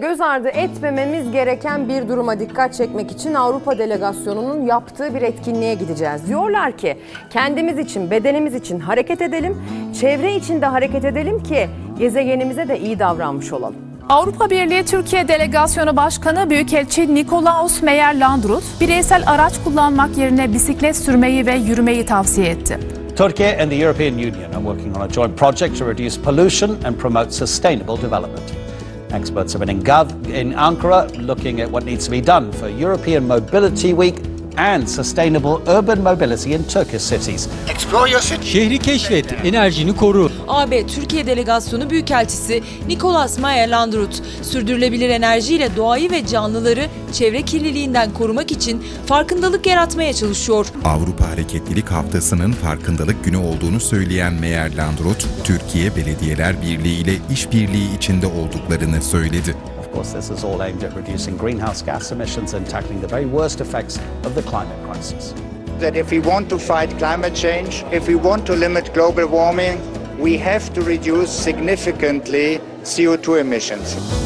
Göz ardı etmememiz gereken bir duruma dikkat çekmek için Avrupa delegasyonunun yaptığı bir etkinliğe gideceğiz. Diyorlar ki kendimiz için, bedenimiz için hareket edelim, çevre için de hareket edelim ki gezegenimize de iyi davranmış olalım. Avrupa Birliği Türkiye Delegasyonu Başkanı Büyükelçi Nikolaus Meyer-Landrut, bireysel araç kullanmak yerine bisiklet sürmeyi ve yürümeyi tavsiye etti. Turkey and the European Union are working on a joint project to reduce pollution and promote sustainable development. Experts have been in, in Ankara looking at what needs to be done for European Mobility Week and sustainable urban mobility in Turkish cities. Explore your city. Şehri keşfet, enerjini koru. AB Türkiye Delegasyonu Büyükelçisi Nicolas Meyer-Landrut, sürdürülebilir enerjiyle doğayı ve canlıları çevre kirliliğinden korumak için farkındalık yaratmaya çalışıyor. Avrupa Hareketlilik Haftası'nın farkındalık günü olduğunu söyleyen Meyer Landrut, Türkiye Belediyeler Birliği ile işbirliği içinde olduklarını söyledi. Of course, this is all aimed at reducing greenhouse gas emissions and tackling the very worst effects of the climate crisis. That if we want to fight climate change, if we want to limit global warming, we have to reduce significantly CO2 emissions.